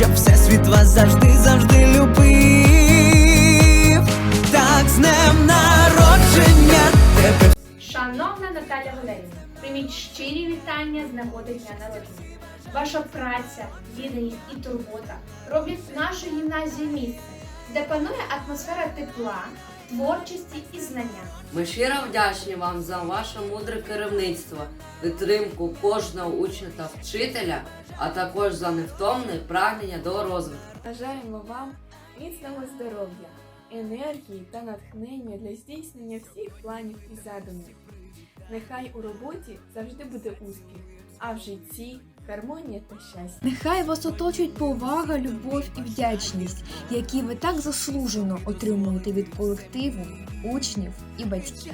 щоб всесвіт вас завжди, завжди любив. Так, з днем народження тебе Шановна Наталя Валерівна, прийміть щирі вітання з нагоди дня народження. Ваша праця, відданість і турбота роблять нашу гімназію місце, де панує атмосфера тепла, творчості і знання. Ми щиро вдячні вам за ваше мудре керівництво, підтримку кожного учня та вчителя, а також за невтомне прагнення до розвитку. Бажаємо вам міцного здоров'я, енергії та натхнення для здійснення всіх планів і задумів. Нехай у роботі завжди буде успіх, а в житті гармонія та щастя. Нехай вас оточують повага, любов і вдячність, які ви так заслужено отримуєте від колективу, учнів і батьків.